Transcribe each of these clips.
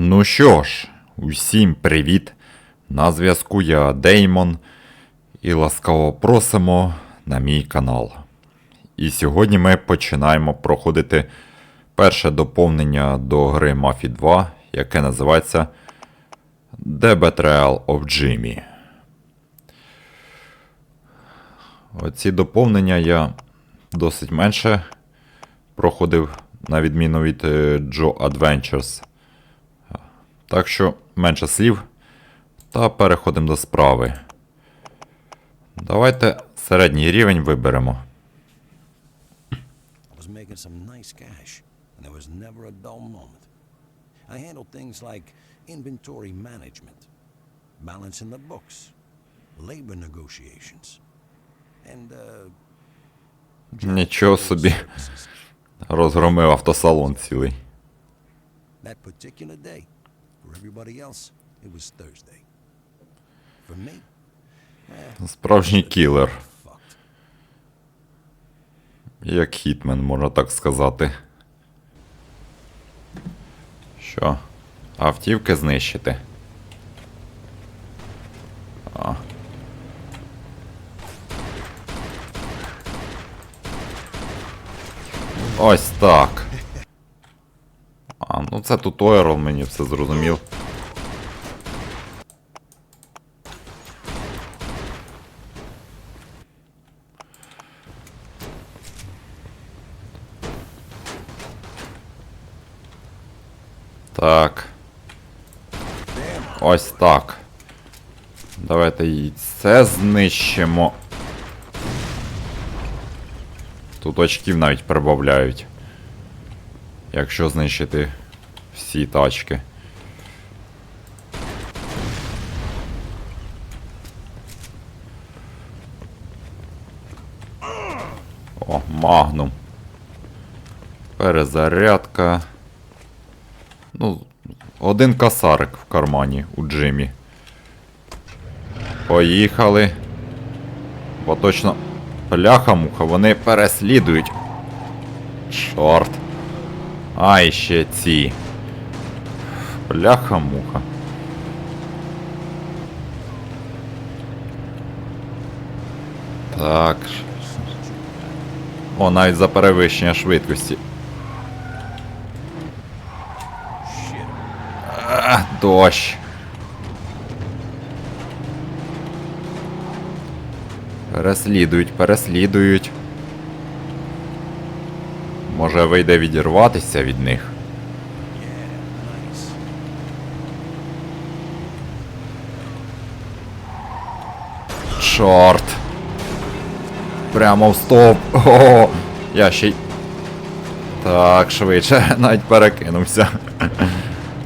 Ну що ж, усім привіт! На зв'язку я Деймон і ласкаво просимо на мій канал. І сьогодні ми починаємо проходити перше доповнення до гри Mafia 2, яке називається The Betrayal of Jimmy. Оці доповнення я досить менше проходив, на відміну від е, Joe Adventures. Так що менше слів. Та переходимо до справи. Давайте середній рівень виберемо. I handled things like inventory management, balancing the books, labor negotiations, and uh, Нічого собі. Розгромив автосалон цілий. That particular day, for everybody else, it was Thursday. For me, Справжній кілер. Як хітмен, можна так сказати. Що? Автівки знищити? А. Ось так. А, ну це туторіал, мені все зрозумів. Так. Ось так. Давайте і це знищимо. Тут очків навіть прибавляють. Якщо знищити всі тачки. О, магнум. Перезарядка. Ну, один касарик в кармані у Джимі. Поїхали. Бо точно пляха-муха, вони переслідують. Чорт. Ай, ще ці. Пляха-муха. Так. О, навіть за перевищення швидкості. А, дощ. Переслідують, переслідують. Може вийде відірватися від них. Чорт. Прямо в стоп. О, я ще й. Так, швидше, навіть перекинувся.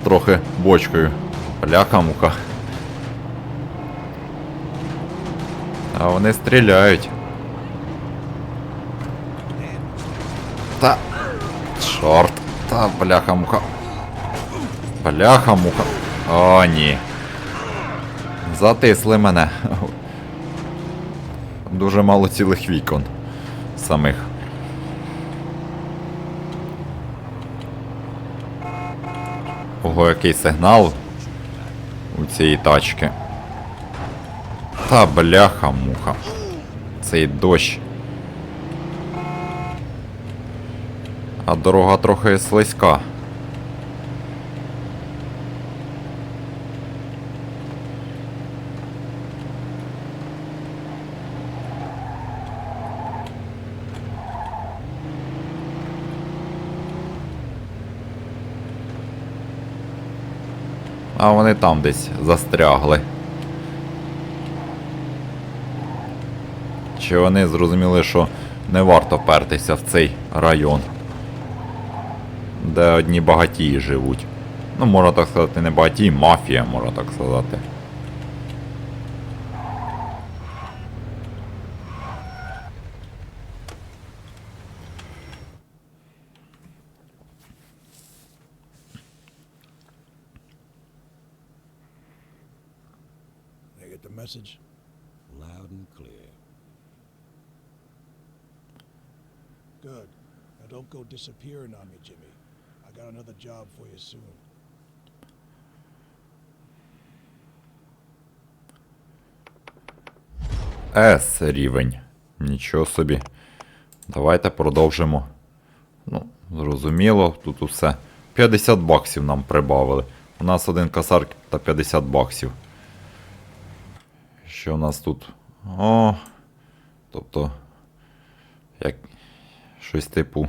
Трохи бочкою. Бляха-муха. А вони стріляють. Та. Чорт. Та бляха-муха. Бляха-муха. О, ні. Затисли мене. Дуже мало цілих вікон самих. Ого, який сигнал у цієї тачки. Та бляха-муха. Цей дощ. А дорога трохи слизька. А вони там десь застрягли. Чи вони зрозуміли, що не варто пертися в цей район, де одні багатії живуть. Ну, можна так сказати, не багатії, мафія, можна так сказати. I get the message? Loud and clear. Good. Now don't go disappearing on me, Jimmy. I got another job for you soon. С рівень. Нічого собі. Давайте продовжимо. Ну, зрозуміло, тут усе. 50 баксів нам прибавили. У нас один касар та 50 баксів. Що у нас тут? О. Тобто. Як. Щось типу.